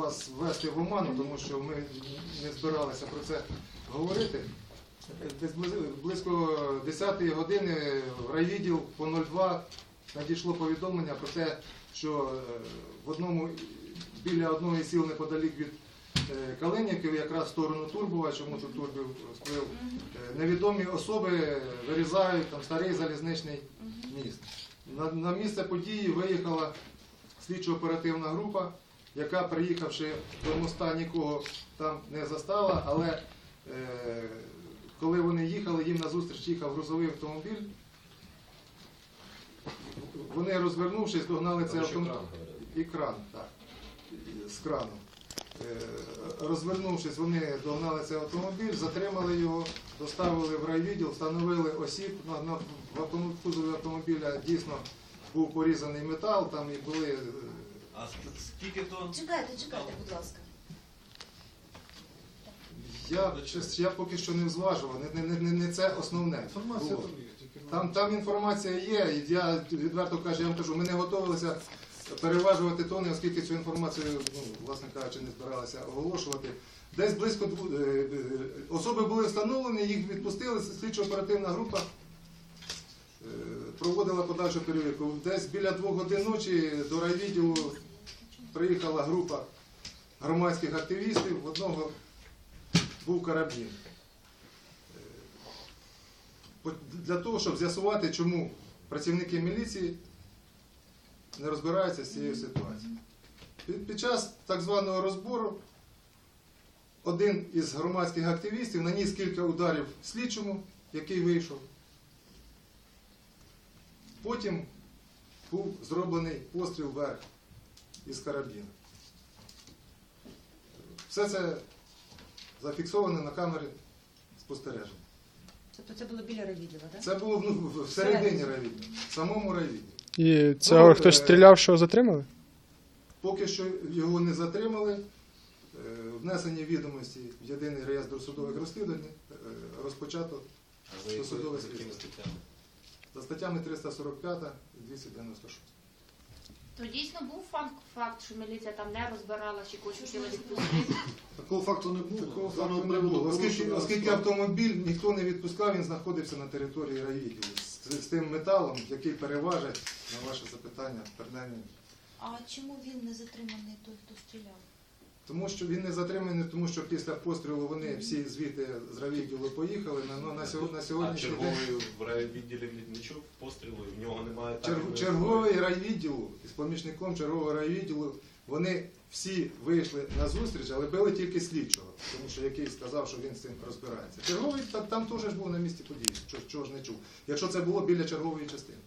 вас ввести в оману, тому що ми не збиралися про це говорити. Десь близько 10-ї години в райвідділ по 02 надійшло повідомлення про те, що е, в одному біля одного із сіл неподалік від е, якраз в сторону Турбова, чому тут Турбів сплив, е, невідомі особи вирізають там старий залізничний міст. На, на місце події виїхала слідчо-оперативна група, яка, приїхавши до моста, нікого там не застала, але е, коли вони їхали, їм назустріч їхав грузовий автомобіль. Вони розвернувшись, догнали цей автомобіль. І кран, так. З краном. Е, Розвернувшись, вони догнали цей автомобіль, затримали його, доставили в райвідділ, встановили осіб. На, на, в автомобілі, кузові автомобіля дійсно був порізаний метал, там і були. Е, А скільки тонн? Чекайте, чекайте, будь ласка. Я, я поки що не зважував, не, не, не, не це основне. Інформація було. там є, тільки Там, там інформація є, і я відверто кажу, я вам кажу, ми не готувалися переважувати тони, оскільки цю інформацію, ну, власне кажучи, не збиралися оголошувати. Десь близько дву- е, е, особи були встановлені, їх відпустили, слідчо-оперативна група е, проводила подальшу перевірку. Десь біля двох годин ночі до райвідділу приїхала група громадських активістів, в одного був карабін. Для того, щоб з'ясувати, чому працівники міліції не розбираються з цією ситуацією. Під час так званого розбору один із громадських активістів наніс кілька ударів слідчому, який вийшов. Потім був зроблений постріл вверх із карабіна. Все це зафіксовано на камері спостереження. Тобто це було біля ревідділа, так? Це було ну, всередині райвідділу, в самому райвідділі. І цього Ну, хтось е, стріляв, що затримали? Поки що його не затримали. Е, Внесені відомості в єдиний реєстр судових розслідувань е, розпочато Досудове слідство. За статтями 345 і 296. То дійсно був факт, факт, що міліція там не розбирала, чи когось хотіла відпустити. Такого факту не було. Такого факту не було. Оскільки, оскільки автомобіль ніхто не відпускав, він знаходився на території райвідділу з, з тим металом, який переважить на ваше запитання, принаймні. А чому він не затриманий той, хто стріляв? Тому що він не затриманий, тому що після пострілу вони всі звідти з райвідділу поїхали. На, ну, на, сьогодні, на А сьогоднішній день черговий в райвідділі не чув пострілу, і в нього немає Чер- черговий райвідділу із помічником чергового райвідділу вони всі вийшли на зустріч, але били тільки слідчого, тому що який сказав, що він з цим розбирається. Черговий там теж був на місці події, чого ж не чув, якщо це було біля чергової частини.